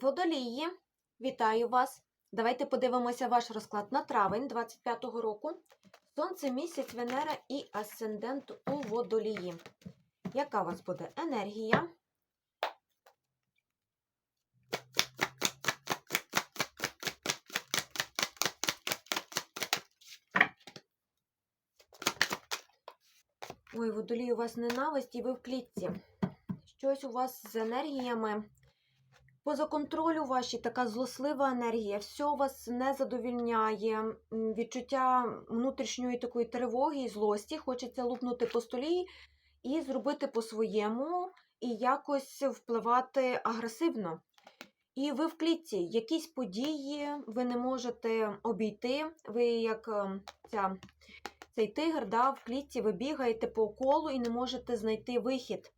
Водолії, вітаю вас! Давайте подивимося ваш розклад на травень 25-го року. Сонце, місяць, Венера і асцендент у водолії. Яка у вас буде енергія? Ой, водолій, у вас ненависть і ви в клітці. Щось у вас з енергіями. Поза контролю ваші така злослива енергія, все вас не задовільняє. Відчуття внутрішньої такої тривоги і злості. Хочеться лупнути по столі і зробити по-своєму, і якось впливати агресивно. І ви в клітці, якісь події ви не можете обійти. Ви як е, ця, цей тигр да, в клітці, ви бігаєте по колу і не можете знайти вихід.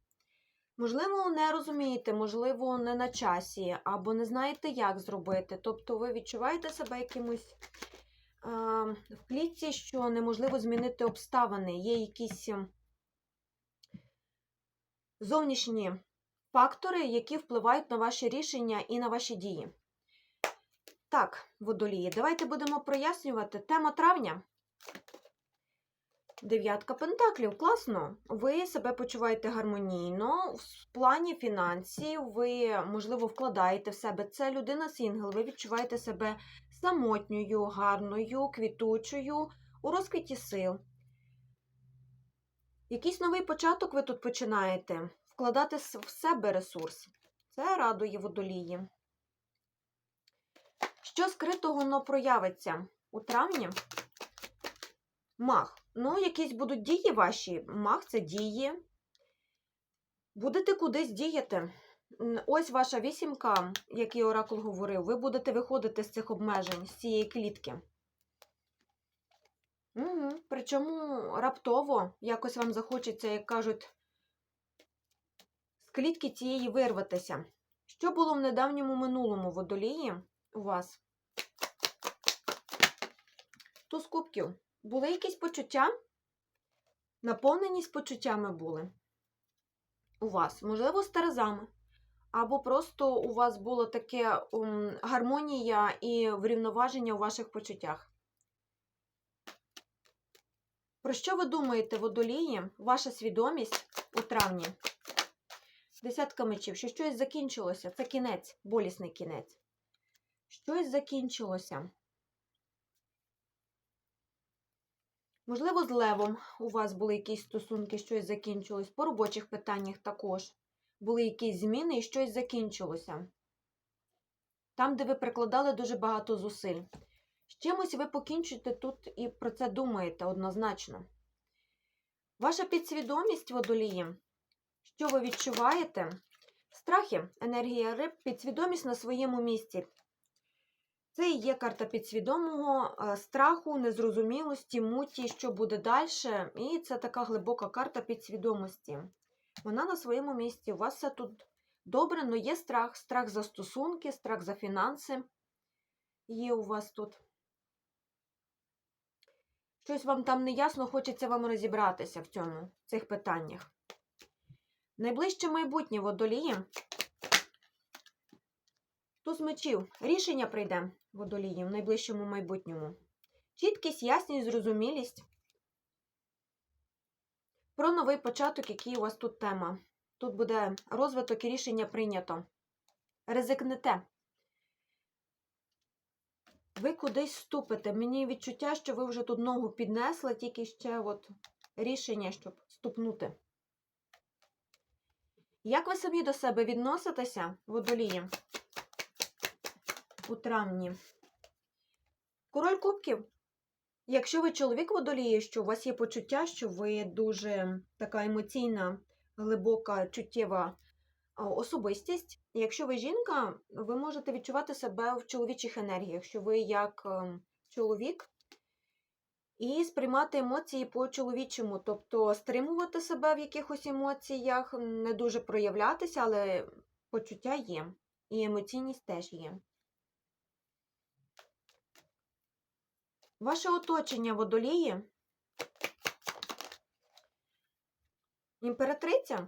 Можливо, не розумієте, можливо, не на часі, або не знаєте, як зробити. Тобто ви відчуваєте себе якимось а, в клітці, що неможливо змінити обставини. Є якісь ем, зовнішні фактори, які впливають на ваші рішення і на ваші дії. Так, водолії, давайте будемо прояснювати. Тема травня. Дев'ятка пентаклів, класно. Ви себе почуваєте гармонійно. В плані фінансів ви, можливо, вкладаєте в себе. Це людина сингл, ви відчуваєте себе самотньою, гарною, квітучою, у розквіті сил. Якийсь новий початок ви тут починаєте. Вкладати в себе ресурс. Це радує водолії. Що скритого но проявиться у травні? Мах. Ну, якісь будуть дії ваші. Мах це дії. Будете кудись діяти. Ось ваша вісімка, як і Оракул говорив, ви будете виходити з цих обмежень, з цієї клітки. Угу. Причому раптово якось вам захочеться, як кажуть, з клітки цієї вирватися. Що було в недавньому минулому водолії у вас? Туз кубків. Були якісь почуття? Наповненість почуттями були у вас, можливо, з терезами. Або просто у вас було таке гармонія і врівноваження у ваших почуттях. Про що ви думаєте, водолії? Ваша свідомість у травні? Десятка мечів, що щось закінчилося. Це кінець, болісний кінець. Щось закінчилося. Можливо, з левом у вас були якісь стосунки, щось закінчилось. По робочих питаннях також були якісь зміни і щось закінчилося. Там, де ви прикладали дуже багато зусиль. З чимось ви покінчите тут і про це думаєте однозначно. Ваша підсвідомість водолії, що ви відчуваєте? Страхи, енергія риб, підсвідомість на своєму місці. Це і є карта підсвідомого е, страху, незрозумілості, муті, що буде далі. І це така глибока карта підсвідомості. Вона на своєму місці. У вас все тут добре, але є страх. Страх за стосунки, страх за фінанси. Є у вас тут. Щось вам там не ясно, хочеться вам розібратися в цьому, в цих питаннях. Найближче майбутнє водолії. Туз мечів. Рішення прийде водолії в найближчому майбутньому. Чіткість, ясність, зрозумілість. Про новий початок, який у вас тут тема. Тут буде розвиток і рішення прийнято. Ризикнете. Ви кудись ступите. Мені відчуття, що ви вже тут ногу піднесли, тільки ще от рішення, щоб ступнути. Як ви самі до себе відноситеся, водолії? У травні. Король кубків. Якщо ви чоловік водоліє, що у вас є почуття, що ви дуже така емоційна, глибока, чуттєва особистість. Якщо ви жінка, ви можете відчувати себе в чоловічих енергіях, що ви як е, чоловік, і сприймати емоції по-чоловічому, тобто стримувати себе в якихось емоціях, не дуже проявлятися, але почуття є. І емоційність теж є. Ваше оточення водолії. Імператриця.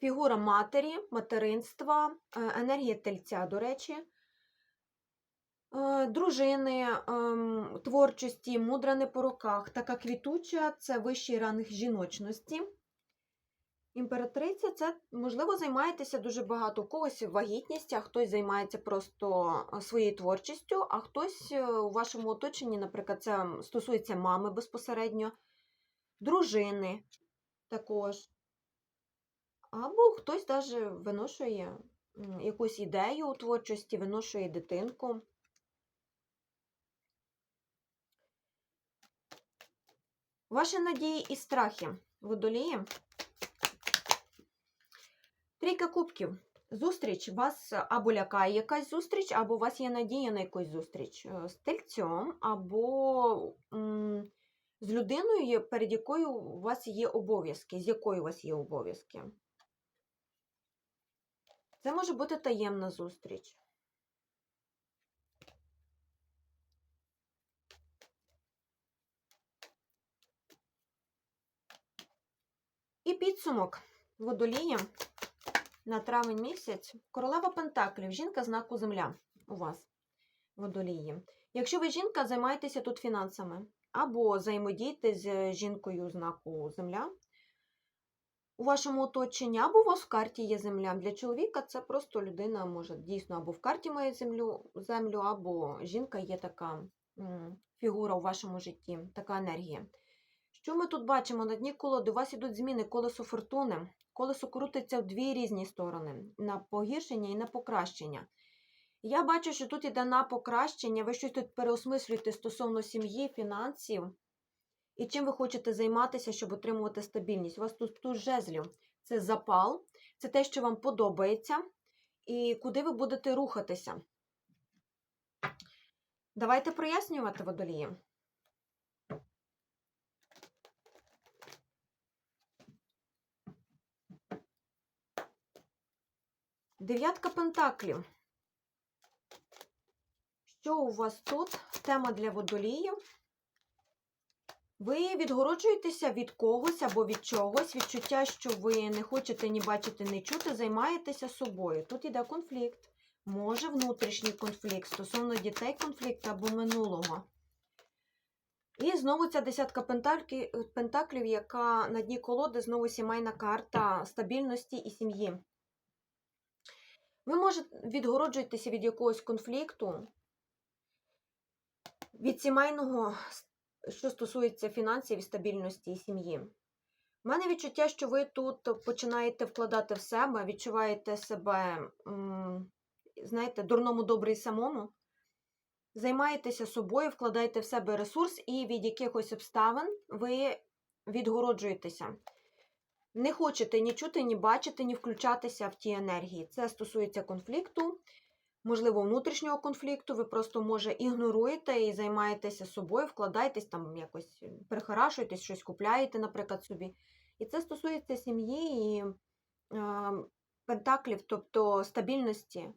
фігура матері, материнства, е, енергія тельця, до речі, е, дружини, ем, творчості, мудра не по роках, така квітуча це вищий ранг жіночності. Імператриця це, можливо, займаєтеся дуже багато. У когось вагітність, а хтось займається просто е, своєю творчістю, а хтось е, у вашому оточенні, наприклад, це стосується мами безпосередньо, дружини також. Або хтось навіть виношує якусь ідею у творчості, виношує дитинку. Ваші надії і страхи водолії. Трійка кубків. Зустріч вас або лякає якась зустріч, або у вас є надія на якусь зустріч е, з тельцем, або м, з людиною, перед якою у вас є обов'язки, з якою у вас є обов'язки. Це може бути таємна зустріч. І підсумок водолія на травень місяць. Королева Пентаклів, жінка знаку Земля у вас, водолії. Якщо ви жінка, займаєтеся тут фінансами або взаємодієте з жінкою знаку Земля у вашому оточенні, або у вас в карті є земля. Для чоловіка це просто людина може дійсно або в карті має землю, землю або жінка є така фігура у вашому житті, така енергія. Що ми тут бачимо на дні колоди? У вас ідуть зміни колесо фортуни. Колесо крутиться в дві різні сторони: на погіршення і на покращення. Я бачу, що тут йде на покращення, ви щось тут переосмислюєте стосовно сім'ї, фінансів і чим ви хочете займатися, щоб отримувати стабільність. У вас тут тут жезлів. Це запал, це те, що вам подобається, і куди ви будете рухатися. Давайте прояснювати водолії. Дев'ятка пентаклів. Що у вас тут? Тема для водоліїв. Ви відгороджуєтеся від когось або від чогось, відчуття, що ви не хочете ні бачити, ні чути, займаєтеся собою. Тут іде конфлікт. Може внутрішній конфлікт стосовно дітей конфлікт або минулого. І знову ця десятка пентаклів, яка на дні колоди знову сімейна карта стабільності і сім'ї. Ви можете відгороджуєтеся від якогось конфлікту, від сімейного, що стосується фінансів і стабільності і сім'ї. У мене відчуття, що ви тут починаєте вкладати в себе, відчуваєте себе, знаєте, дурному добрий самому, займаєтеся собою, вкладаєте в себе ресурс, і від якихось обставин ви відгороджуєтеся. Не хочете ні чути, ні бачити, ні включатися в ті енергії. Це стосується конфлікту, можливо, внутрішнього конфлікту. Ви просто, може, ігноруєте і займаєтеся собою, вкладаєтесь там якось, перехарашуєтесь, щось купляєте, наприклад, собі. І це стосується сім'ї і е, пентаклів, тобто стабільності.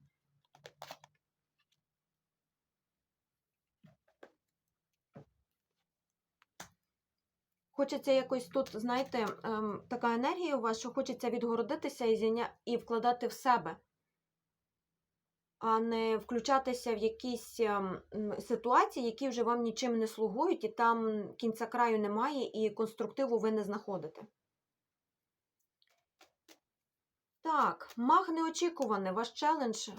Хочеться якось тут, знаєте, ем, така енергія у вас, що хочеться відгородитися і, зайня... і вкладати в себе, а не включатися в якісь ем, ситуації, які вже вам нічим не слугують, і там кінця краю немає, і конструктиву ви не знаходите. Так, маг неочікуване, ваш челендж.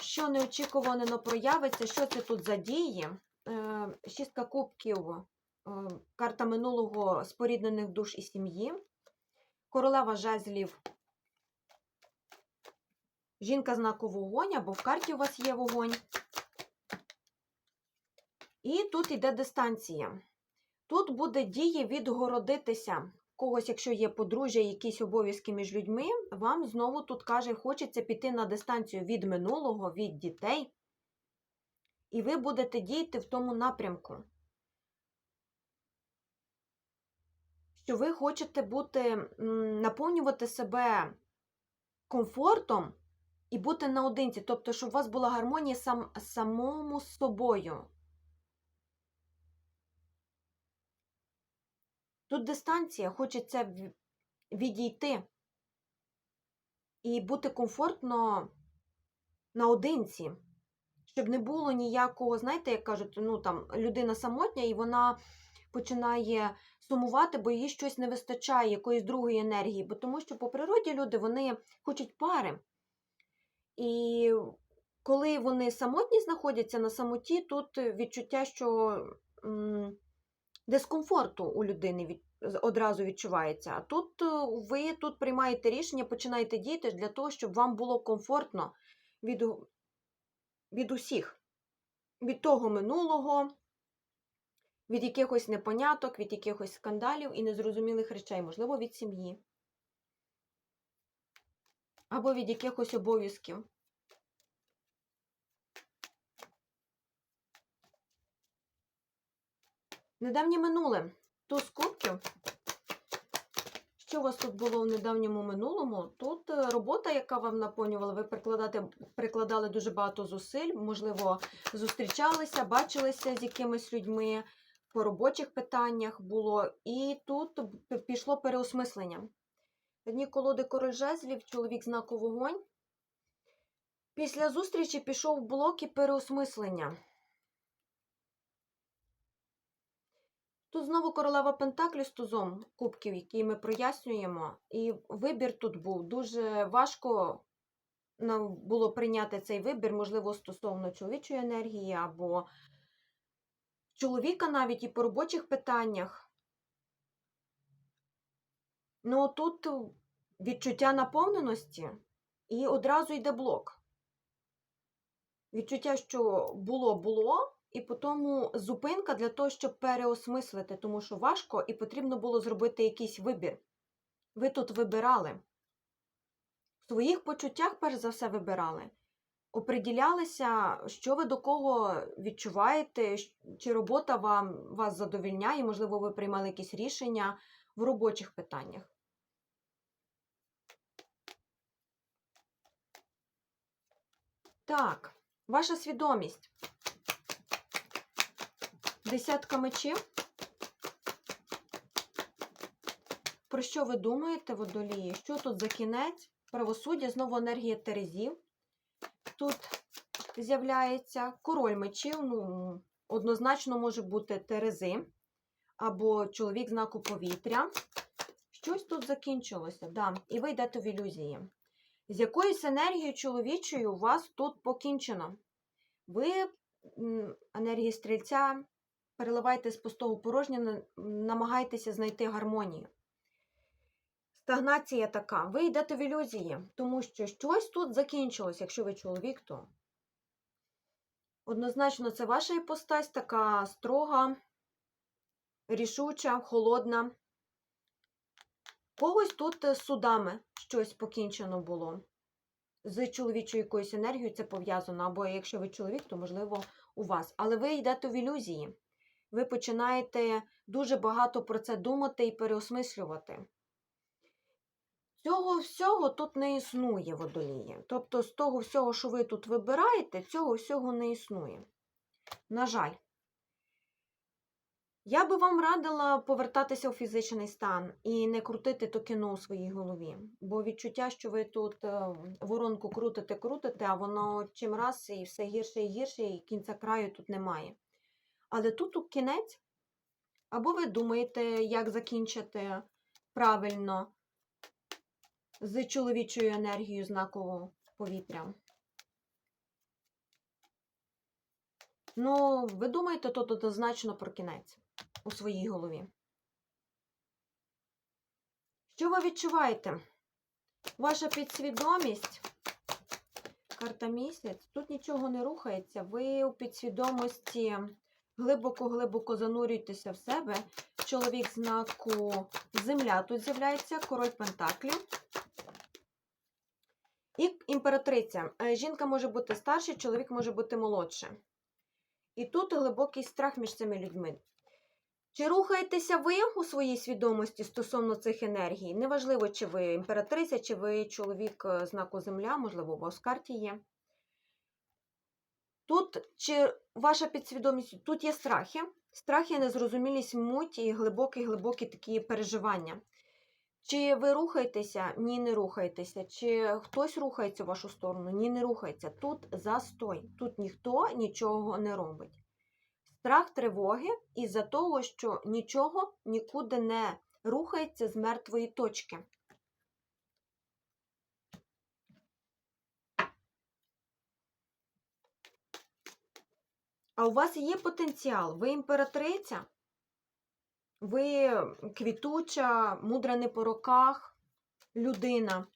Що неочікувано проявиться, що це тут за дії? Е, Шістка кубків, е, карта минулого споріднених душ і сім'ї, королева жезлів, жінка знаку вогонь, або в карті у вас є вогонь. І тут йде дистанція. Тут буде дії відгородитися. Когось, якщо є подружжя, якісь обов'язки між людьми, вам знову тут каже, хочеться піти на дистанцію від минулого, від дітей. І ви будете діяти в тому напрямку. Що ви хочете бути, наповнювати себе комфортом і бути наодинці. Тобто, щоб у вас була гармонія сам, самому з собою. Тут дистанція, хочеться відійти і бути комфортно наодинці, щоб не було ніякого, знаєте, як кажуть, ну там людина самотня, і вона починає сумувати, бо їй щось не вистачає, якоїсь другої енергії. Бо тому що по природі люди вони хочуть пари. І коли вони самотні знаходяться на самоті, тут відчуття, що дискомфорту у людини від, одразу відчувається. А тут е, ви тут приймаєте рішення, починаєте діяти для того, щоб вам було комфортно від, від усіх, від того минулого, від якихось непоняток, від якихось скандалів і незрозумілих речей, можливо, від сім'ї. Або від якихось обов'язків. Недавнє минуле. Туз кубків. Що у вас тут було в недавньому минулому? Тут е, робота, яка вам наповнювала, ви прикладати, прикладали дуже багато зусиль, можливо, зустрічалися, бачилися з якимись людьми, по робочих питаннях було. І тут пішло переосмислення. Одні колоди король жезлів, чоловік знаку вогонь. Після зустрічі пішов блок і переосмислення. Тут знову королева Пентаклі з тузом кубків, який ми прояснюємо. І вибір тут був. Дуже важко нам було прийняти цей вибір, можливо, стосовно чоловічої енергії або чоловіка навіть і по робочих питаннях. Ну, тут відчуття наповненості і одразу йде блок. Відчуття, що було, і потім зупинка для того, щоб переосмислити, тому що важко і потрібно було зробити якийсь вибір. Ви тут вибирали. В своїх почуттях, перш за все, вибирали. Оприділялися, що ви до кого відчуваєте, чи робота вам, вас задовільняє, можливо, ви приймали якісь рішення в робочих питаннях. Так, ваша свідомість. Десятка мечів. Про що ви думаєте, водолії? Що тут за кінець? Правосуддя, знову енергія Терезів. Тут з'являється король мечів. Ну, однозначно може бути Терези або чоловік знаку повітря. Щось тут закінчилося, да. і ви йдете в ілюзії. З якоюсь енергією чоловічою у вас тут покінчено. Ви м, енергії стрільця переливайте з пустого порожнє, намагайтеся знайти гармонію. Стагнація така. Ви йдете в ілюзії, тому що щось тут закінчилось, якщо ви чоловік, то однозначно це ваша іпостась така строга, рішуча, холодна. Когось тут е, з судами щось покінчено було. З чоловічою якоюсь енергією це пов'язано, або якщо ви чоловік, то можливо у вас. Але ви йдете в ілюзії. Ви починаєте дуже багато про це думати і переосмислювати. Цього всього тут не існує водолії. Тобто, з того всього, що ви тут вибираєте, цього всього не існує. На жаль. Я би вам радила повертатися у фізичний стан і не крутити то кіно у своїй голові. Бо відчуття, що ви тут е, воронку крутите, крутите, а воно чим раз і все гірше і гірше, і кінця краю тут немає. Але тут у кінець, або ви думаєте, як закінчити правильно з чоловічою енергією знакового повітря. Ну, ви думаєте тут однозначно про кінець у своїй голові. Що ви відчуваєте? Ваша підсвідомість, карта місяць, тут нічого не рухається. Ви у підсвідомості глибоко-глибоко занурюєтеся в себе. Чоловік знаку Земля тут з'являється, король Пентаклів. І імператриця. Е, Жінка може бути старша, чоловік може бути молодше. І тут глибокий страх між цими людьми. Чи рухаєтеся ви у своїй свідомості стосовно цих енергій? Неважливо, чи ви імператриця, чи ви чоловік е, знаку Земля, можливо, у вас в карті є. Тут чи ваша підсвідомість, тут є страхи, Страх і незрозумілість муть і глибокі-глибокі такі переживання. Чи ви рухаєтеся? Ні, не рухаєтеся. Чи хтось рухається в вашу сторону? Ні, не рухається. Тут застой. Тут ніхто нічого не робить. Страх тривоги із-за того, що нічого нікуди не рухається з мертвої точки. А у вас є потенціал, ви імператриця, ви квітуча, мудра не по роках, людина,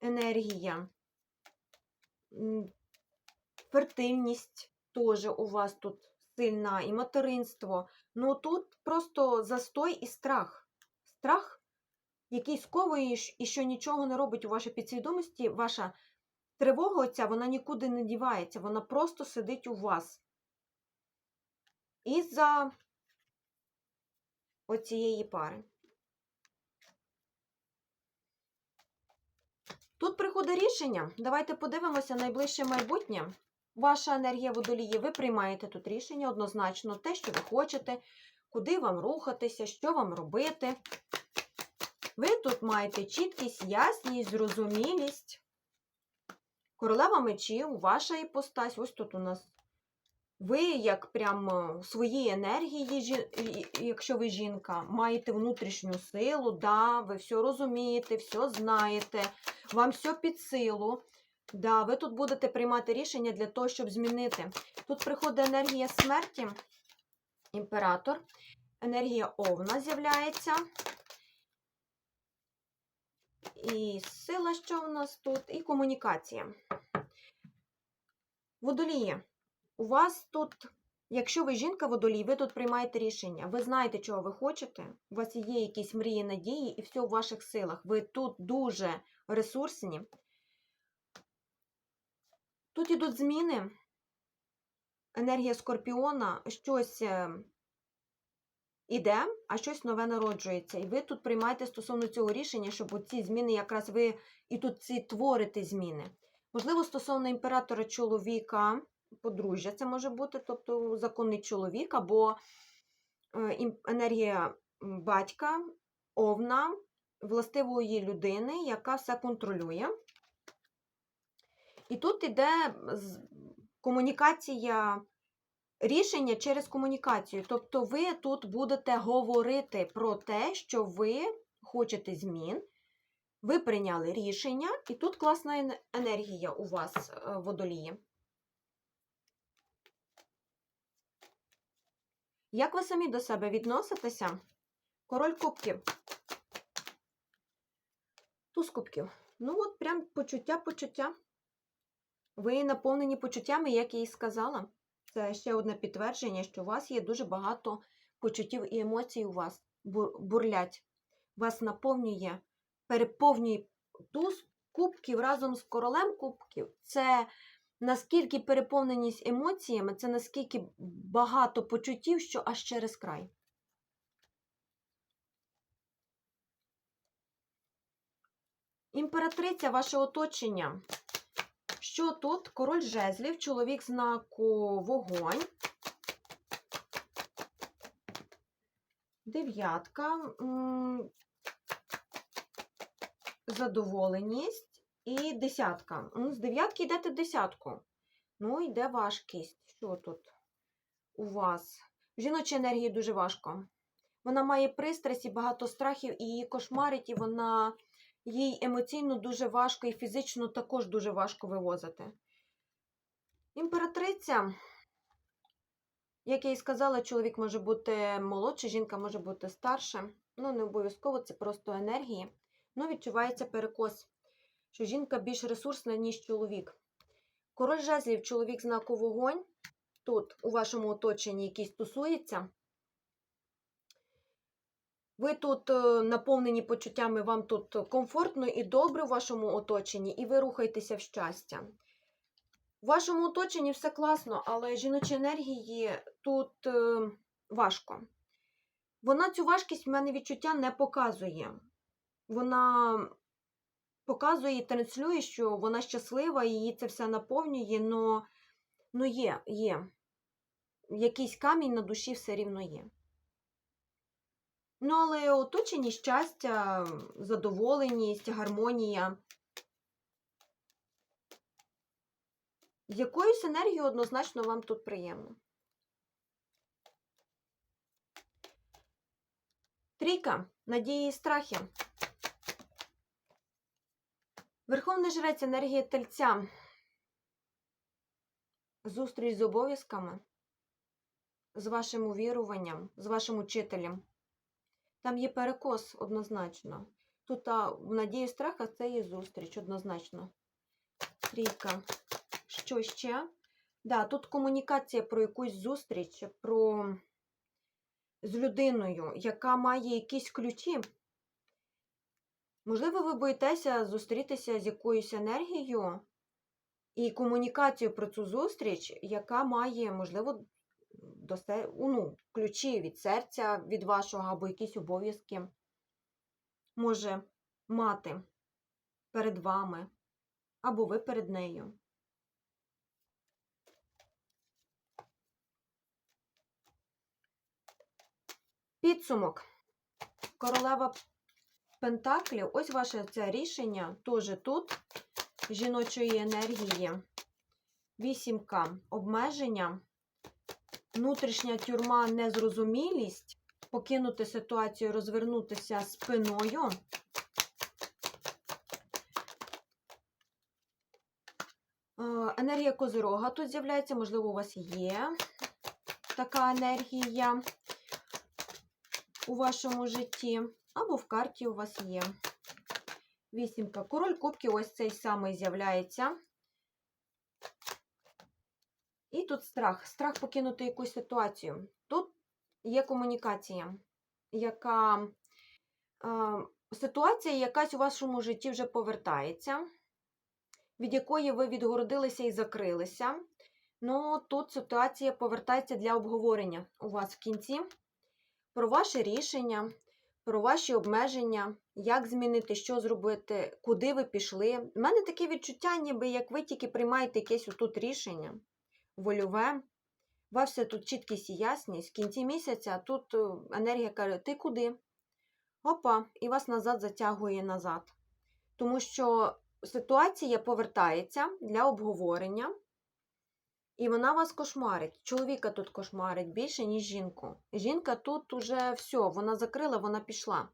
енергія, фертильність теж у вас тут сильна, і материнство. Ну тут просто застой і страх. Страх, який сковує і що нічого не робить у вашій підсвідомості, ваша тривога оця, вона нікуди не дівається, вона просто сидить у вас. Із-за оцієї пари. Тут приходить рішення. Давайте подивимося найближче майбутнє. Ваша енергія водолії, ви приймаєте тут рішення однозначно, те, що ви хочете, куди вам рухатися, що вам робити. Ви тут маєте чіткість, ясність, зрозумілість. Королева мечів, ваша іпостась, ось тут у нас ви, як прям свої енергії, якщо ви жінка, маєте внутрішню силу, да, ви все розумієте, все знаєте, вам все під силу. Да, ви тут будете приймати рішення для того, щоб змінити. Тут приходить енергія смерті, імператор, енергія овна з'являється. І сила, що в нас тут, і комунікація. Водолії. У вас тут, якщо ви жінка водолій, ви тут приймаєте рішення. Ви знаєте, чого ви хочете. У вас є якісь мрії, надії, і все в ваших силах. Ви тут дуже ресурсні. Тут ідуть зміни. Енергія скорпіона, щось е, іде, а щось нове народжується. І ви тут приймаєте стосовно цього рішення, щоб ці зміни, якраз ви і тут ці творите зміни. Можливо, стосовно імператора чоловіка, подружжя це може бути, тобто законний чоловік, або е, енергія батька, овна, властивої людини, яка все контролює. І тут іде комунікація, рішення через комунікацію. Тобто ви тут будете говорити про те, що ви хочете змін, ви прийняли рішення, і тут класна енергія у вас е, водолії. Як ви самі до себе відноситеся? Король кубків. Туз кубків. Ну, от прям почуття, почуття. Ви наповнені почуттями, як я і сказала. Це ще одне підтвердження, що у вас є дуже багато почуттів і емоцій у вас бурлять. Вас наповнює, переповнює туз кубків разом з королем кубків. Це наскільки переповненість емоціями, це наскільки багато почуттів, що аж через край. Імператриця, ваше оточення. Що тут? Король жезлів, чоловік знаку вогонь. Дев'ятка. Задоволеність. І десятка. Ну, з дев'ятки йдете десятку. Ну, йде важкість. Що тут у вас? Жіночій енергії дуже важко. Вона має пристрасть і багато страхів, і її кошмарить, і вона їй емоційно дуже важко, і фізично також дуже важко вивозити. Імператриця, як я і сказала, чоловік може бути молодший, жінка може бути старша. Ну, не обов'язково, це просто енергії. Ну, відчувається перекос, що жінка більш ресурсна, ніж чоловік. Король жезлів, чоловік знаку вогонь. Тут у вашому оточенні який стосується. Ви тут е, наповнені почуттями, вам тут комфортно і добре в вашому оточенні, і ви рухаєтеся в щастя. В вашому оточенні все класно, але жіночі енергії тут е, важко. Вона цю важкість в мене відчуття не показує. Вона показує і транслює, що вона щаслива, її це все наповнює, но, но є, є. якийсь камінь на душі все рівно є. Ну, але оточені щастя, задоволеність, гармонія. Якоюсь енергією однозначно вам тут приємно. Трійка. Надії і страхи. Верховний жрець енергія тельця. Зустріч з обов'язками, з вашим увіруванням, з вашим учителем. Там є перекос однозначно. Тут а, в надії і страхах це є зустріч однозначно. Трійка. Що ще? Да, тут комунікація про якусь зустріч, про з людиною, яка має якісь ключі. Можливо, ви боїтеся зустрітися з якоюсь енергією і комунікацію про цю зустріч, яка має, можливо, до ну, ключі від серця від вашого або якісь обов'язки може мати перед вами, або ви перед нею. Підсумок. Королева Пентаклів. Ось ваше це рішення. Теж тут жіночої енергії. Вісімка. Обмеження. Внутрішня тюрма, незрозумілість. Покинути ситуацію, розвернутися спиною. Е, Енергія козирога тут з'являється, можливо, у вас є така енергія у вашому житті, або в карті у вас є. Вісімка. Король кубків ось цей самий з'являється. І тут страх. Страх покинути якусь ситуацію. Тут є комунікація, яка е, ситуація якась у вашому житті вже повертається, від якої ви відгородилися і закрилися. Ну, тут ситуація повертається для обговорення у вас в кінці про ваше рішення, про ваші обмеження, як змінити, що зробити, куди ви пішли. У мене таке відчуття, ніби як ви тільки приймаєте якесь тут рішення, вольове. У вас все тут чіткість і ясність. В кінці місяця тут е, енергія каже, ти куди? Опа, і вас назад затягує назад. Тому що ситуація повертається для обговорення. І вона вас кошмарить. Чоловіка тут кошмарить більше, ніж жінку. Жінка тут уже все, вона закрила, вона пішла.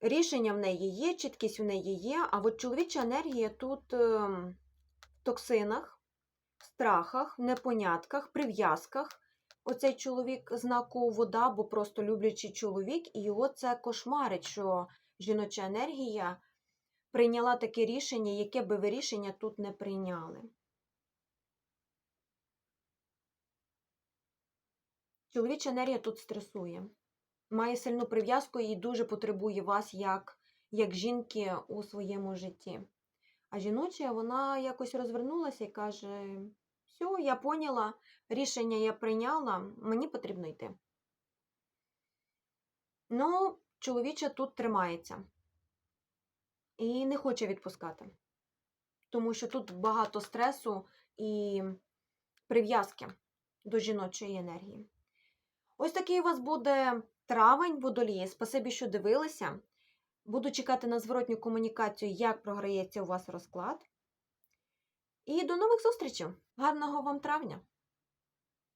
Рішення в неї є, чіткість в неї є, а от чоловіча енергія тут ем, в токсинах, в страхах, в непонятках, прив'язках. Оцей чоловік знаку вода, бо просто люблячий чоловік, і його це кошмарить, що жіноча енергія прийняла таке рішення, яке би ви рішення тут не прийняли. Чоловіча енергія тут стресує, має сильну прив'язку і дуже потребує вас як, як жінки у своєму житті. А жіноча, вона якось розвернулася і каже: все, я поняла, рішення я прийняла, мені потрібно йти. Ну, чоловіча тут тримається і не хоче відпускати. Тому що тут багато стресу і прив'язки до жіночої енергії. Ось такий у вас буде травень водолії. Спасибі, що дивилися. Буду чекати на зворотню комунікацію, як програється у вас розклад. І до нових зустрічей! Гарного вам травня!